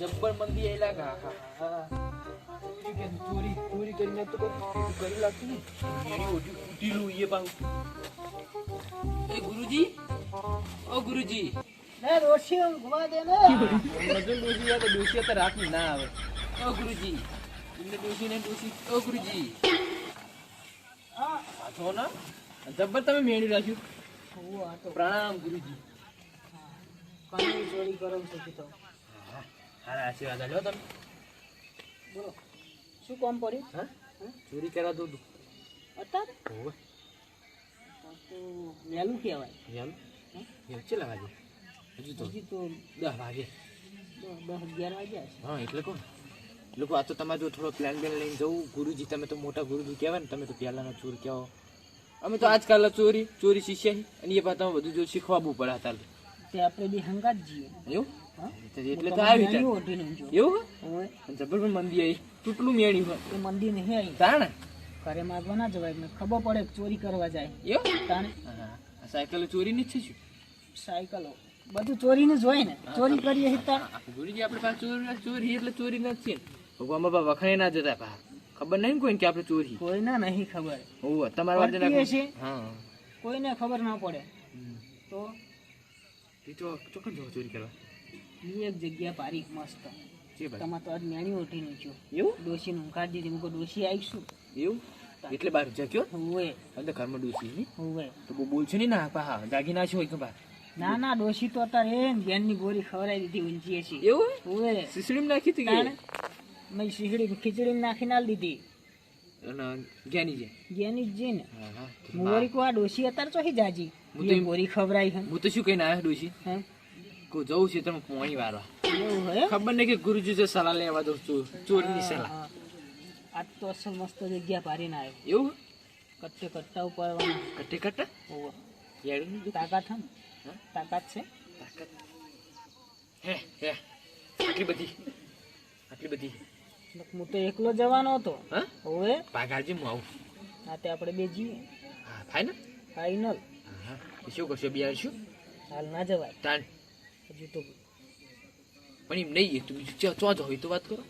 જબ્બર મંદી આયેલા કા હા ચોરી ચોરી કરીને તો કોઈ કરી લાગતું નહીં એની ઓઢી ઉઠીલું એ પાછું એ ગુરુજી ઓ ગુરુજી ને રોશી ઊંઘવા દે ને મજૂર ડોસી આવે ડોસી તો રાત ના આવે ઓ ગુરુજી એમને ડોસી ને ડોસી ઓ ગુરુજી. હા પાછો ના જબ્બર તમે મેળવી રાખ્યું. તો પ્રણામ ગુરુજી. કાનૂની ચોરી કરો છો કીધો. હારા આશીર્વાદ આલ્યો તમે. બોલો શું કામ પડ્યું? હા? ચોરી કરવા દો અત્યારે? હોવે. તો તો વહેલું કહેવાય. યાર એ ચેલા વાગે? હજુ તો હજી તો દસ વાગે. દસ અગિયાર વાગ્યા હા એટલે કોણ? લોકો આ તો તમારે જો થોડો પ્લાન બેન લઈને જવું. ગુરુજી તમે તો મોટા ગુરુજી કહેવાય ને તમે તો પહેલાના ચોર કહો અમે તો આજકાલ ચોરી ચોરી શીખ્યા અને એ પાછા બધું જો શીખવાવું પડે હતા તે આપણે બી હંગાત જીએ એવું એટલે તો આવી જો. એવું જબર પણ મંદી આવી. તૂટલું મેળ્યું હોય. એ મંદિર નહીં આવી. તાણે? ઘરે માગવા ના જવાય ખબર પડે ચોરી કરવા જાય. એવું? તાણે? સાયકલ ચોરી ની જ છે સાયકલો. બધું ચોરીને જ હોય ને. ચોરી કરીએ હતા ગુરુજી આપણે પાસે ચોરી ચોરી એટલે ચોરી નથી ભગવાન બાપા વખાણે ના જતા પા ખબર નહીં ને કોઈને કે આપણે ચોરી? કોઈને નહીં ખબર. હોવે તમારા વાત હશે. હા. કોઈને ખબર ના પડે. તો તી તો ચોકન જો ચોરી કરવા. ઈ એક જગ્યા પારી મસ્ત. છે તમારે તો આજ મેણી નું છો એવું? ડોશી નું કાઢી દીધી મુકો ડોશી આવીશું. એવું? એટલે બાર જા કયો હુવે. અંદર ઘરમાં ડૂસી ની? હોવે. તો બહુ બોલছো નહીં ના પા હા જાગી ના હોય એક બાર ના ના ડોશી તો અત્યારે એ ને બેનની ગોળી ખવડાવી દીધી ઊંચી છે એવું? હોવે. સિસડીમ નાખી હતી મેં શીખડી ખીચડી નાખી ના દીધી. અને જેની જે? ને. હા હા. મુવરી કો આ ડોશી અત્યારે ચોહી જાજી. હું તો ગોળી ખવડાવી હે. તો શું કહીને આવ્યો ડોશી? કો જવું છે તમે પોણી વારવા હે ખબર નહીં કે ગુરુજી જે સલાહ લેવા દઉં છું ચોરની સલાહ. આજ તો અસલ મસ્ત જગ્યા પારીને આવ્યો એવું કટ્ટે કટ્ટા ઉપર કટ્ટે કટ્ટા? હોવે. યાડી તાકાત હે ને? તાકાત છે? તાકાત. હે હે. આટલી બધી. આટલી બધી. હું તો એકલો જવાનો હતો. હવે પાગાજી હું આવું. હા તે આપણે બે જઈએ હા ને ફાઈનલ હા શું કરશો બિહાર શું? હાલ ના જવાય. તાન હજુ તો પણ એમ નહીં તું બીજું ચો ચો હોય તો વાત કરો.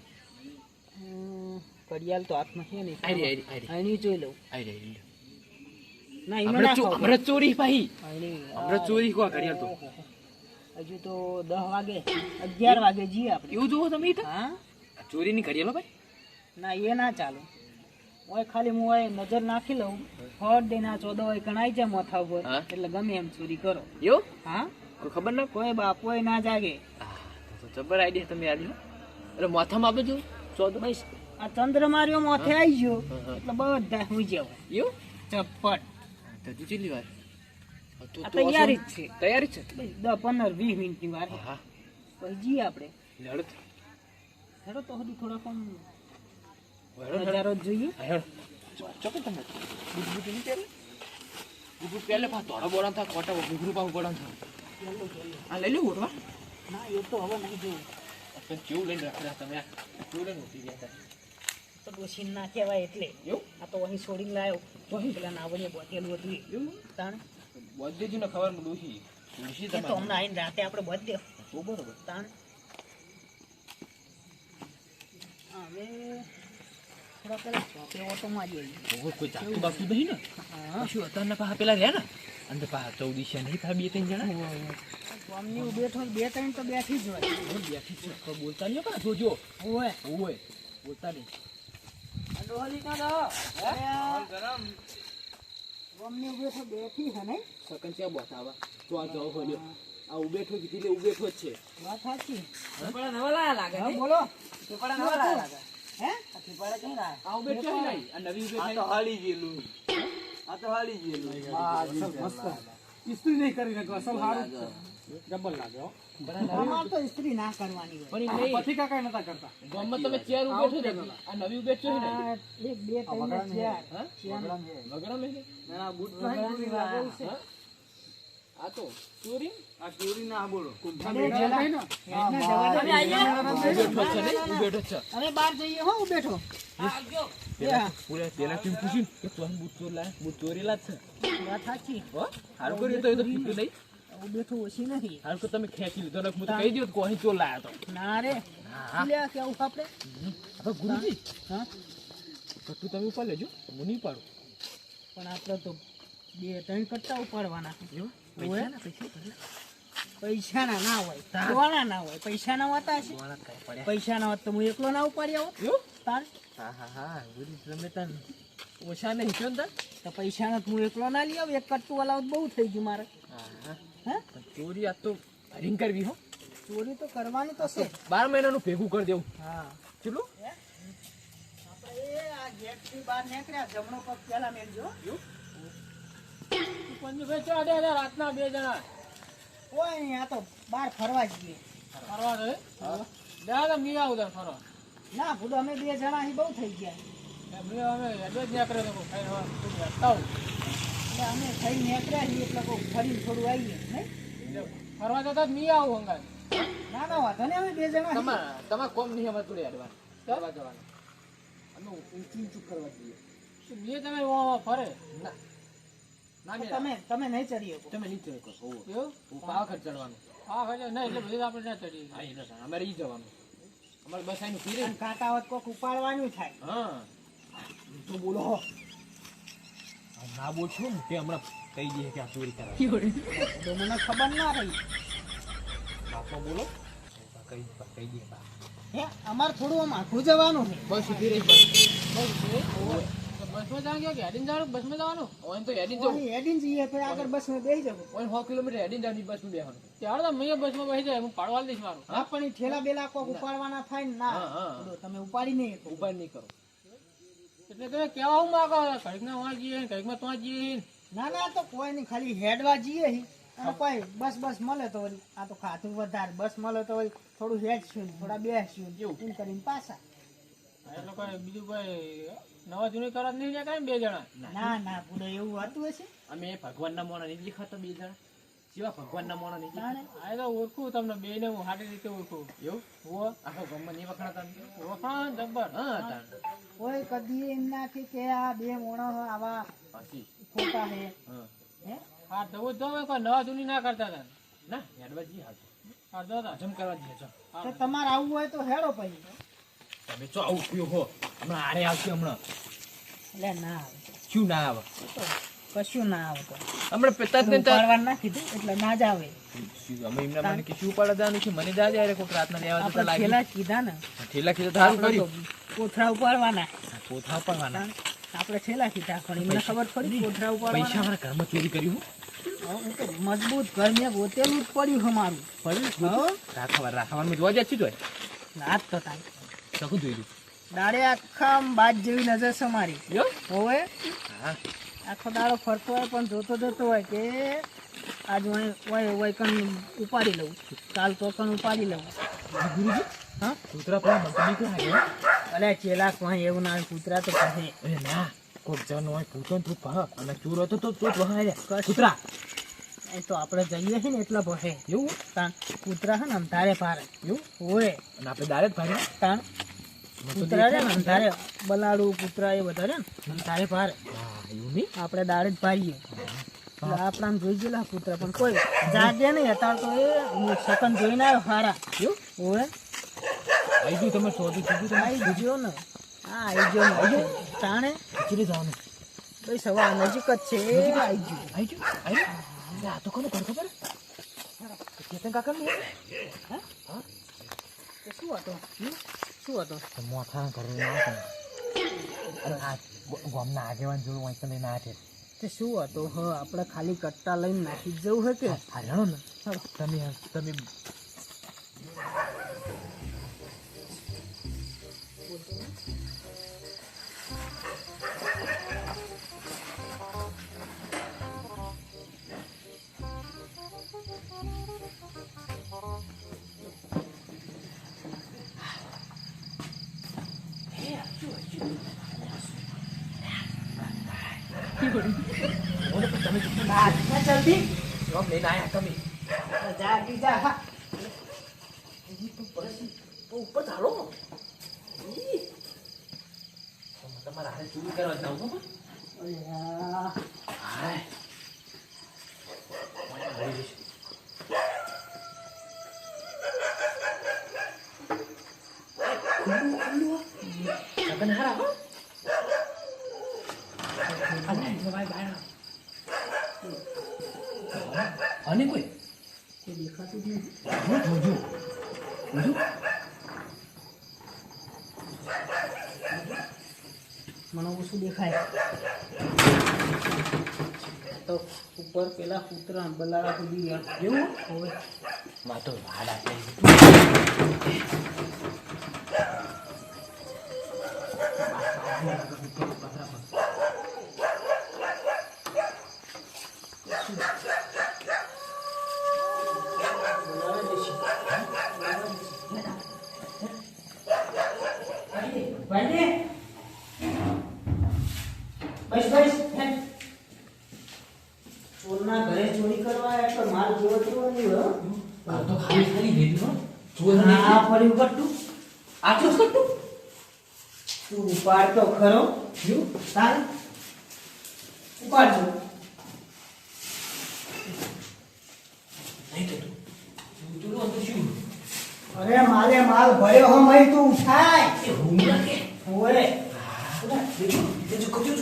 ઘડિયાળ તો હાથમાં છે નહીં. આરી આરી આરી આની જોઈ લઉં. આરી આરી ના એમાં ના ચો- ચોરી ભાઈ. આઈની, ચોરી કો ઘડિયાળ તો. હજુ તો દસ વાગે અગિયાર વાગે જઈએ આપણે. એવું જોવો તમે હા? ચોરીની ઘડિયાળો ભાઈ? ના એ ના ચાલુ. ઓય ખાલી હું ઓય નજર નાખી લઉં. ફટ દે ના ચોદો હોય કણાઈ જાય માથા ઉપર. એટલે ગમે એમ ચોરી કરો. એવું? હા? કોઈ ખબર ના? કોઈ બાપોય ના જાગે. જબર આઈડિયા તમે આલ્યો એટલે માથામાં આપે જો ચોદ બસ આ ચંદ્ર માર્યો માથે આવી ગયો. એટલે બધા હું જાવ એવું? ચપ્પટ તો તું ચેટલી વાર? આ તૈયારી જ છે. તૈયારી છે? દસ પંદર વીસ મિનિટની વાર પછી જઈએ આપણે. લડત. હેડો તો હજી થોડાક પણ. નજારો જોઈએ. હેડો. ચોકે તમે બુટ બુટ નહીં પહેરે? બુટ પહેલે પા તોડો બોડા થા કોટા ઘૂઘરું પાવું બોડા થા આ લઈ લો ઓટવા ના એ તો હવે નહીં જોવું તમે કેવું લઈને રાખ્યા તમે કેવું લઈને ઉઠી ગયા હતા. તો ડોશી ના કહેવાય એટલે. એવું? આ તો અહીં છોડીને લાવ્યો તો અહીં પેલા નાવડીએ બોતેલું હતું. એવું? તાણ. બધે જ ને ખબર ડોશી. ડોશી તો હમણાં આવીને રાતે આપણે બધે તો બરોબર. તાણ. હવે થોડા પેલા ચોપે ઓટો મારી આવી કોઈ ચાકુ બાકુ નહીં ને? શું અત્યારના પેલા રહ્યા ને? અંદર પાછા ચૌદીસિયા નહીં થાય બે ત્રણ જણા? હું બેઠો બે ત્રણ તો બેઠી જ હોય. બેઠી જ બોલતા નહીં હો, જોજો. ઓય ઓય બોલતા નહીં. ડોહલી ના દો? અમને બેઠો બેઠી હે નહીં? સકન છે બતાવા તો આ જાવ હોય આ ઉબેઠો કીધી એટલે ઉબેઠો જ છે. વાત સાચી. નવા લાયા લાગે હા બોલો. પેપડા નવા લાયા લાગે. હે? આ ઉબેઠો નહીં આ નવી ઉબેઠો આ તો હાલી ગયેલું. આ તો હાલી ગયેલું. હા મસ્ત. ઇસ્ત્રી નહીં કરી નાખો અસલ હારું ડબલ લાગે હો. અમાર તો ઇસ્ત્રી ના કરવાની હોય. પણ પછી કાકા નતા કરતા. ગામમાં તમે ચેર ઉભેઠો જ આ નવી ઉભેઠો છે ને? એક બે ત્રણ ચાર. હા? વગડા મેં ના બુટ વગડાની લાગે છે. આ તો ચોરી આ ચોરી ના બોલો. જ છે અમે બહાર જઈએ હો બેઠો પેલા પેલા પેલા કેમ પૂછ્યું? કે તું બૂટ ચોર લાય બૂટ ચોરેલા જ છે. વાત સાચી. હો હારું કર્યું તો એ તો કીધું નહીં. હું બેઠું ઓછી નથી. હાલ કે તમે ખેંચી લીધો ને હું તો કહી દઉં કે કોઈ ચોર લાયો તો. ના રે. લે કેવું આપણે? હવે ગુરુજી. હા. તો તું તમે ઉપર લેજો. હું નહીં પાડું પણ આપણે તો બે ત્રણ કટ્ટા ઉપાડવાના જો. પૈસા ના પૈસાના ના હોય. તાર. ના હોય. હોતા છે. હોત તો હું એકલો ના ઉપાડી આવું તાર. હા હા હા. તમે તને ઓછા નહીં છો ને તો પૈસાના તો હું એકલો ના લઈ આવું. એક કટ્ટું વાળા બહુ થઈ ગયું મારે. હા ચોરી આ તો કરવી હો. ચોરી તો કરવાની તો છે. બાર મહિનાનું ભેગું કરી દેવું. હા. ચલો આપણે આ ગેટથી બહાર નીકળ્યા. જમણો પગ પહેલા મેલજો પંજુભાઈ ચો દે રાતના બે જણા. કોઈ નહીં આ તો બહાર ફરવા જઈએ ફરવા દે દાદા મી આવું તાર ફરવા ના ભૂલો અમે બે જણા અહીં બહુ થઈ ગયા. અમે અમે હેડો જ નીકળે તો. એટલે અમે થઈ નીકળ્યા છીએ એટલે કહું ફરીને થોડું આવીએ નહીં? ફરવા જતા મી આવું હંગાત. ના ના વાંધો નહીં અમે બે જણા. તમાર તમાર કોમ નહીં અમારે જોડે હેડવા ફરવા જવાનું. અમે ઊંચું ઊંચું કરવા જઈએ. બે તમે ફરે? ના. તમે તમે નહીં ચડી શકો તમે નીચે કહો એવું? પાવાગઢ ચડવાનું. પાવાગઢ નહીં એટલે બધું આપણે ના ચડી હા એટલે અમારે ઈ જવાનું. અમારે બસ આનું ફીરે. અને કોક ઉપાડવાનું થાય. હા. તો બોલો. ના બોલ છું તે હમણાં કહી દઈએ કે આ ચોરી કરાવી. તો મને ખબર ના રહી. બાપો બોલો. કહી કહી દઈએ બા. હે અમારે થોડું આમ આખું જવાનું બસ ઊભી રહી બસ બસમાં જવાનું કે હેડીને જવાનું બસમાં જવાનું? ઓન તો હેડીને જવું. અહીં જઈએ તો આગળ બસમાં બેસી જવું ઓન સો કિલોમીટર હેડીને જવાની બસમાં બેસવાનું ત્યારે તો મેં બસમાં બેસી જાય હું પાડવા દઈશ મારું. હા પણ ઠેલા બેલા કોક ઉપાડવાના થાય ને ના. તમે ઉપાડી નહીં શકો. નહીં કરો. એટલે તમે કેવા હું માગો ઘડીક ના વાં જઈએ ઘડીકમાં ત્યાં જઈએ. ના ના તો કોઈ નહીં ખાલી હેડવા જઈએ અને કોઈ બસ બસ મળે તો વળી. આ તો ખાતું વધારે. બસ મળે તો વળી થોડું હેડશું થોડા બેસશું એમ કરીને પાછા. એ લોકો બીજું કોઈ નવા જૂની કરવા નહીં જાય કાંઈ બે જણા. ના ના પૂરો એવું હતું હશે? અમે ભગવાનના મોણા નહીં દેખાતા બે જણા. જેવા ભગવાનના મોણા નહીં. આ તો ઓળખું તમને બે ને હું સારી રીતે ઓળખું. એવું? હો. આખો ગમમાં નહીં વખણાતા? વખણા જબ્બર. હા તાણ. કોઈ કદી એમ ના કે કે આ બે મોણા આવા પાછી. ખોટા હે. હા. હે? હા તો જો કોઈ નવા જૂની ના કરતા હતા. ના હેડવાજી હાલ હા જો હજમ કરવા જઈએ છો તમારે આવવું હોય તો હેડો પછી. તમે ચો આવું થયું હો હમણાં આરે આવશે હમણાં એટલે ના આવે શું ના આવે કશું ના આવે તો હમણાં પિતા ને ઉપાડવાનું ના કીધું એટલે ના જ આવે અમે એમના મને કે શું પાડવા જવાનું છે મને જા જાય કોઈક રાતના લેવા જતા લાગે લાગી કીધા ને ઠેલા કીધા તો તો કર્યું કોથળા ઉપાડવાના પોથા પડવાના આપણે છેલ્લા કીધા પણ એમને ખબર પડી કોથળા પૈસા મારા ઘરમાં ચોરી કર્યું હું મજબૂત ઘર મેં ગોતેલું જ પડ્યું છે પડ્યું રાખવા રાખવાનું જોવા જાય છે રાત તો તારી શકું જોઈ દાડે આખા બાદ જેવી નજર છે મારી. હોવે? હા. આખો દાડો ફરતો હોય પણ જોતો જોતો હોય કે આજ હું હોય હોય કણ ઉપાડી લઉં. કાલ તો કણ ઉપાડી લઉં. ગુરુજી? હા? કૂતરા પણ બીક લાગે અલે ચેલા કોઈ એવું ના કૂતરા તો કહે. એ ના કોક જણ હોય પૂછો તું પહ અને ચોર હતો તો તો વહાય કૂતરા. એ તો આપણે જઈએ છે ને એટલા ભહે. એવું? તાણ કૂતરા છે ને આમ તારે પારે એવું? હોય અને આપણે દારે જ ભારે તાણ કૂતરા છે ને અંધારે બલાડું કૂતરા એ બધા છે ને અંધારે નહીં? આપણે દાડે જ પાડીએ. આપણા જોઈ ગયેલા કૂતરા પણ કોઈ જાગે નહીં. હતા તો એ સકન જોઈને આવ્યો હારા. હોય આવી ગયું તમે શોધી કીધું આવી ગયો ને. હા આવી ગયો ને. તાણે? ખીચડી જવાનું? ભાઈ સવાર નજીક જ છે. આવી ગયું. આવી ગયું? આવી ગયું? આ તો કોનું ઘર ખબર? કેતન કાકા હા? હા? શું હતો? શું હતું મોથા ઘરે ના અને આ ગામના આગેવાન જોડું વાંચતા લઈને આ છે તે શું હતું હ આપણે ખાલી કટ્ટા લઈને નાખી જ જવું હે કે હા જાણો ને તમે તમે જલ્દી જોબ લઈને આયા તમે જા હા. ઉપર ચાલો તમારા હારે ચોરી કરવા જાવ છો પણ? અરે આ, હાય. મને મળી જશે. ખુલ્લું, ખુલ્લું. લગન હારા, હો. આ લાઈટ નો ભાઈ બહાર આવો. અને કોઈ કોઈ દેખાતું જ નથી હું જોજો જોજો મને ઓછું દેખાય તો ઉપર પેલા કૂતરા બલાડા કૂદી ગયા હવે. માં તો વાડ આપે બલાડા જશે ભાઈને બસ બસ હેડ. ચોરના ઘરે ચોરી કરવા આવ્યા તો માલ જેવો તેવો નહીં હો. આ તો ખાલી ખાલી ભેગી હો ચોર આ નહીં પડ્યું કટ્ટું આટલું જ કટ્ટું તું ખરો જો તાર ઉપાડજો. અરે મારે માલ ભર્યો હો મય તું ઉઠાય. એ હું. રાખે ઓરે દેજો દેજો કજો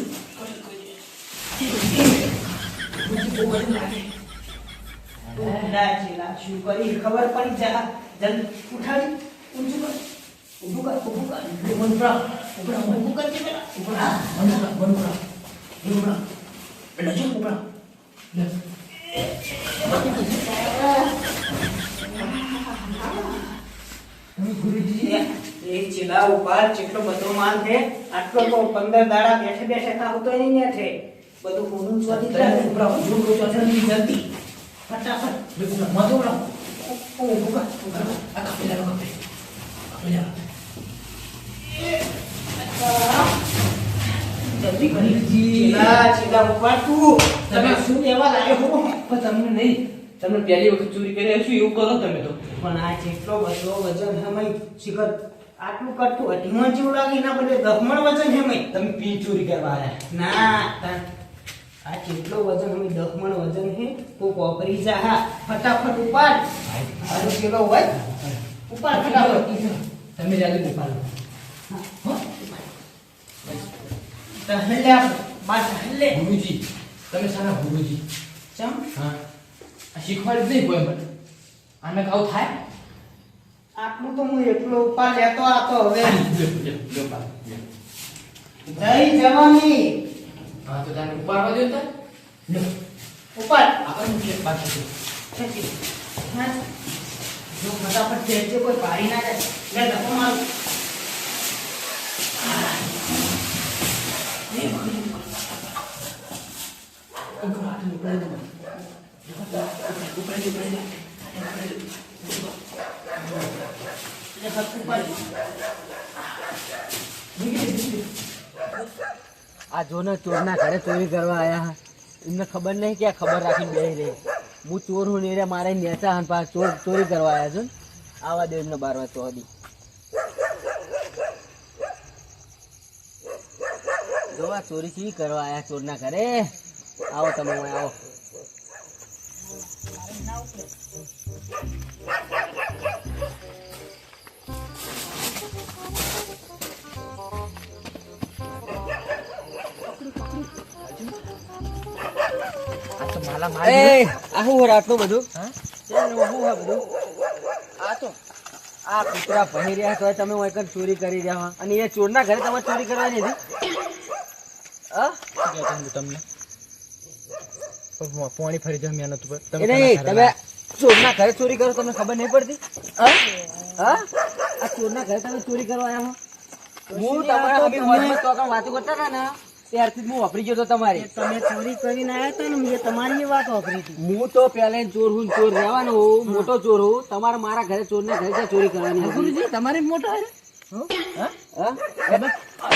કરી ખબર પડી જા. જલ્દી ઉઠાડી. ઊંચું કર ઊભું કર ઊભું કર ઉપરા ઊભું પેલા ઉપરા એ ઉપરા પેલા જો ઉપરા લે ગુરુજી એ ચેલા ઉપાડ જેટલો બધો માલ છે આટલો તો પંદર દાડા બેઠે બેઠે ખાવું તો નહીં ને છે બધું પૂરું ચોથી તને ઉપરા જો કો ચોથા જલ્દી ફટાફટ ઓ આ કાપે લેવા તમને પહેલી વખત ચોરી કરી હશું એવું કરો તમે તો. પણ આ જેટલો બધો વજન હમય શિખર આટલું કરતું અઢીમાં જેવું લાગે એના બદલે વજન હમય તમે પી ચોરી કરવા આવ્યા ના તા- આ જેટલો વજન હમય દખમણ વજન હે તો કોપરી જા હા. ફટાફટ ઉપાડ. આનો કેલો હોય? ઉપાડ ફટાફટ. તમે ઉપાડો આપ બાર ટહલે ગુરુજી તમે સારા ગુરુજી ચમ? હા. શીખવાડી જ નહીં કોઈ મને. આને કાવ થાય? આટલું તો હું એટલો ઉપાડ લેતો આતો હવે. જઈ જવાની. હા તો તારે ઉપાડવા દો તાર લ્યો ઉપાડ. આપણે મુખ્ય પાછું છે. હા. જો ફટાફટ ખેંચજે, કોઈ પાડી ના જાય. લે માર ઉપર હાથ ઉપાડી દો. ઉપાડી, ઉપાડી, ઉપાડી. લે ધક્કો ઉપાડ આ જોને ચોરના ઘરે ચોરી કરવા આવ્યા એમને ખબર નહીં કે ખબર રાખીને બેસી રહી. હું ચોર હું ને મારે નેતા હન પા ચોર ચોરી કરવા આવ્યા છું આવા દે એમને બાર વાગે ચોદી જોવા ચોરી કેવી કરવા આયા ચોરના ઘરે? આવો તમે આવો. આ એ શું રાતનું બધું? હા? આ તો આ કૂતરા ભણી રહ્યા તો તમે ઓય કણ ચોરી કરી રહ્યા અને એ ચોરના ઘરે તમારે ચોરી કરવાની હતી? હા તમને? પાણી ફરી જાવ મહેનત ઉપર તમે તમે ચોરના ઘરે ચોરી કરો તમને ખબર નહીં પડતી હા હા આ ચોરના ઘરે તમે ચોરી કરવા આવ્યા હો હું તમારા તો તો વાતો કરતા હતા ને ત્યારથી હું વાપરી ગયો તો તમારી તમે ચોરી કરીને આવ્યા હતા ને મેં તમારી વાત વાપરી હતી હું તો પહેલા ચોર હું ચોર રહેવાનો હું મોટો ચોર હું તમારે મારા ઘરે ચોર ને ઘરે ચોરી કરવાની? ગુરુજી તમારે મોટો હે હા?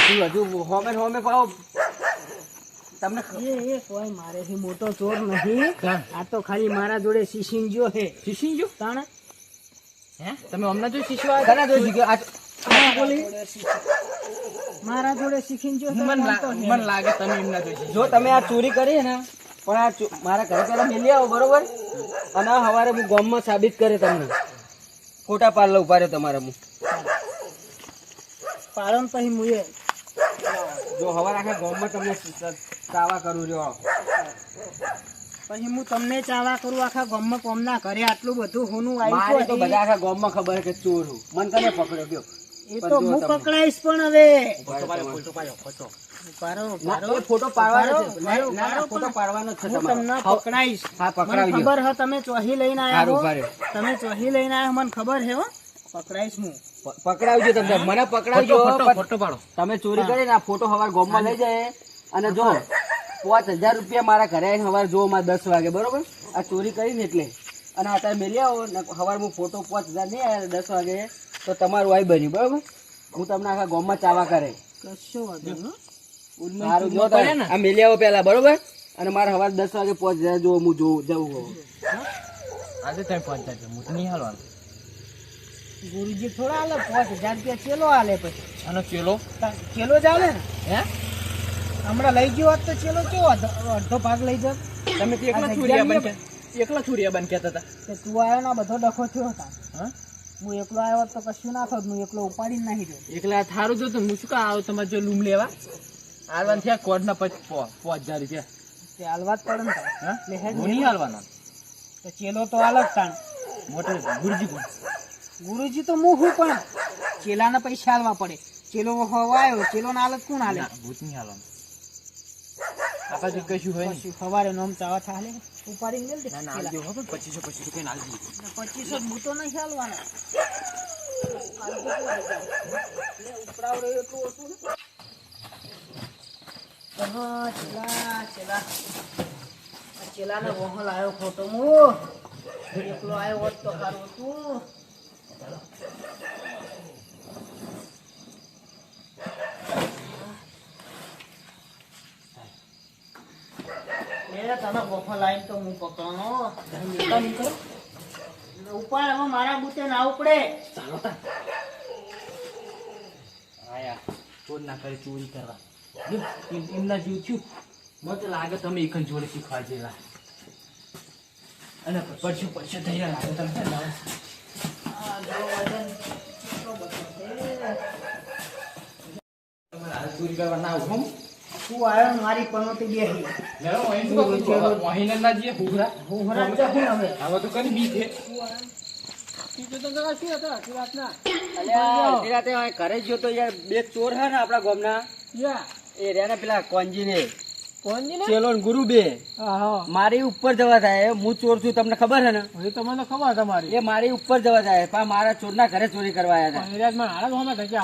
હજુ હજુ હોમે હોમે પાવો તમને એ એ કોઈ મારેથી મોટો ચોર નથી. આ તો ખાલી મારા જોડે શિશિંજો હે શીશી તાણ? હે? તમે હમણાં જો શીશવા કના જોઈ? આ બોલી. મારા જોડે શીખીને જો મને લાગે તમે એમના જોઈ જો તમે આ ચોરી કરી ને પણ આ મારા ઘરે પેલા મેલી આવો બરોબર? અને આ હવારે હું ગામમાં સાબિત કરે તમને. ખોટા પાર્લર ઊભા રહ્યો તમારે હું પાલન પછી મુએ. જો હવારે આખા ગામમાં તમને ચાવા કરું રહ્યો પછી હું તમને ચાવા કરું આખા ગામમાં કોમના ઘરે આટલું બધું હોનું મારે તો બધા આખા ગામમાં ખબર કે ચોર. હું મને કને પકડ્યો ગયો એ તો હું પકડાઈશ પણ હવે. ફોટો પાડવાનો છે. તમને પકડાઈશ. ખબર હે તમે ચોહી લઈને રહ્યો. તમે ચોહી લઈને આવ્યા મને ખબર હે હો. પકડાઈશ હું. પકડાવજો તમને મને પકડાવજો ફોટો પાડો. તમે ચોરી કરી ને આ ફોટો હવાર ગોમમાં લઈ જાય. અને જો પાંચ હજાર રૂપિયા મારા ઘરે આવીને હવાર જો મારે દસ વાગે બરોબર? આ ચોરી કરીને એટલે. અને અત્યારે મેલી આવો ને હવાર હું ફોટો પાંચ હજાર નહીં આવ્યા દસ વાગે તો તમારું આવી બન્યું બરોબર? હું તમને આખા ગોમમાં ચાવા કરે. કશો. સારું જો તમે. આ મેલી આવો પહેલા બરોબર? અને મારે હવાર દસ વાગે પાંચ હજાર જો હું જોઉં જવું આજે તમે પહોંચ્યા છે હું તો નહીં હાલવાનું. ગુરુજી થોડા આલે પાંચ હજાર રૂપિયા ચેલો આલે પછી. અને ચેલો? ચેલો જ હાલે ને? હે? હમણાં લઈ ગયો હોત તો ચેલો કેવો અડધો ભાગ લઈ જાત. તમે તો એકલા છુરિયા બન એકલા છુરિયા બન કહેતા હતા. કે તું આવ્યો ને બધો ડખો થયો હતા હા? હું એકલો આવ્યો તો કશું ના થાત હું એકલો ઉપાડીને નાખી દઉં એકલા થારું જો તો હું શું કા આવું તમારે જો લૂમ લેવા. આલવાન થયા કોડના ના પાંચ હજાર રૂપિયા. તે હાલવા જ પડે ને. હા? નહીં હાલવાનો. તો ચેલો તો અલગ તાણ. મોટો ગુરુજી કોણ ગુરુજી તો હું હું પણ ચેલાના પૈસા હાલવા પડે. ચેલો હવાયો ચેલો ના હાલત કોણ હાલે? ના ભૂત નહીં હાલવાનું. આપણા જો કશું હોય સવારે નોમ ચાવા થાલે ઉપાડીને મેલ દે ના ના હાલજો હો પણ પચીસો પચીસો રૂપિયા ના હાલજો પચીસો જ બૂટો નહીં હાલવાના. રહ્યો ઓછું હા, ચેલા, ચેલા. ચેલાને વહોલ આવ્યો ખોટો હું એકલો આવ્યો હોત તો સારું હતું. લે, તને વહોલ આવીને તો હું નીકળો. હવે મારા બુતે ના ઉપડે. ચાલો આયા ચોર ના કરે ચોરી કરવા. એમના જીવ મને લાગે તમે એકન જોડે શીખવા જેલા અને પરસ્યું પરસ્યું થઈ લાગે તમે. છે ને હવે. આ જો વજન કેટલો બધો છે. તમારે હાલ ચોરી કરવા ના આવું તું આવ્યો ને મારી પનોતી બેહી? મહિના ના જઈએ હુંઘરા. હું હરામ તો હું હવે હવે. તો કઈ બી છે. ઘરે ગયો તો યાર બે ચોર હે ને આપણા ગામના. એ રહ્યા ને પેલા કોંજી ને ચેલો ગુરુ બે મારી ઉપર જવા થાય. હું ચોર છું તમને ખબર હે ને? એ તો ખબર તમારી. એ મારી ઉપર જવા જાય પણ મારા ચોરના ઘરે ચોરી કરવા આવ્યા હતા.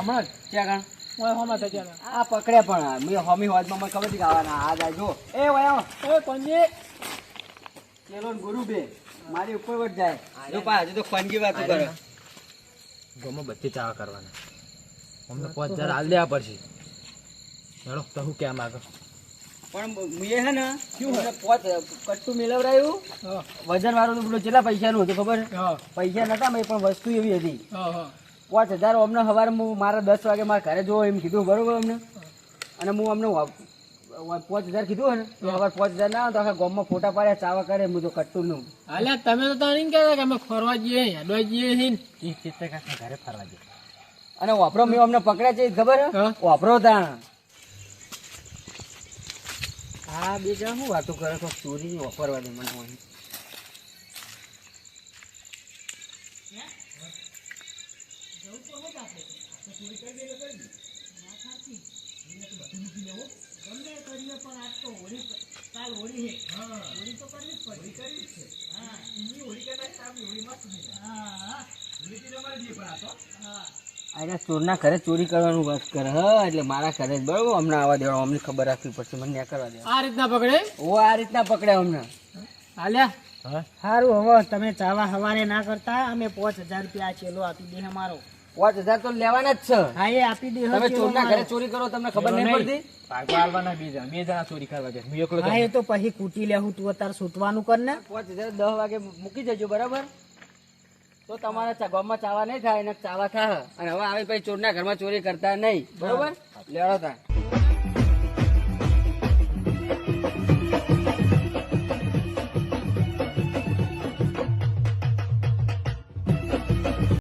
હમણાં જ? હતા આ પકડ્યા પણ મેં હોમી હોજમાં મને ખબર કે આવવાના આ જાય જો. એ વયા. એ પંજી કેલો ગુરુ બે મારી ઉપર વટ જાય. જો પા હજુ તો ખોનગી વાતો કરે? ગમો બધી ચાવા કરવાના. અમને પાંચ હજાર હાલ દેવા પડશે. હેડો તો હું કેમ આગળ? પણ મેં હે ને મને પોત કટ્ટું મેળવડાયું. વજન વાળું તો પેલું કેટલા પૈસાનું હતું ખબર? પૈસા નતા મેં પણ વસ્તુ એવી હતી. પાંચ હજાર અમને સવારે હું મારા દસ વાગે મારા ઘરે જોવો એમ કીધું બરોબર અમને? અને હું અમને પાંચ હજાર કીધું ને તો સવારે પાંચ હજાર ના આવે તો આખા ગામમાં ફોટા પાડ્યા ચાવા કરે હું તો કટ્ટું નું અલે તમે તો તારે એમ કહેતા કે અમે ફરવા જઈએ હેડવા જઈએ છીએ ઘરે ફરવા જઈએ. અને વાપરો મેં અમને પકડ્યા છે ખબર હા. વાપરો તાણ. હા બીજા શું વાતો કરે તો ચોરી વાપરવા દે મને અહીં. આના ચોરના ઘરે ચોરી કરવાનું વાત કરે હ એટલે મારા ઘરે જ બરોબર હમણાં આવવા દેવા અમને ખબર રાખવી પડશે મને ન્યા કરવા દેવા. આ રીતના પકડે? ઓ આ રીતના પકડે અમને. હાલ્યા? સારું હવે તમે ચાવા હવારે ના કરતા અમે પાંચ હજાર રૂપિયા આ ચેલો આપી દે મારો. પાંચ હજાર તો લેવાના જ છે. હા એ આપી દે તમે ચોર ના ઘરે ચોરી કરો તમને ખબર નહીં પડતી? પાડવાના બીજા બે ચોરી કરવા પછી કૂટી લેવું તું અત્યારે સૂટવાનું કર ને. પાંચ હજાર દસ વાગે મૂકી જજો બરાબર? તો તમારા ગામમાં ચાવા નહીં થાય એને ચાવા થાય. અને હવે આવી પછી ચોરના ઘરમાં ચોરી કરતા નહીં. બરોબર? લેવા થાય.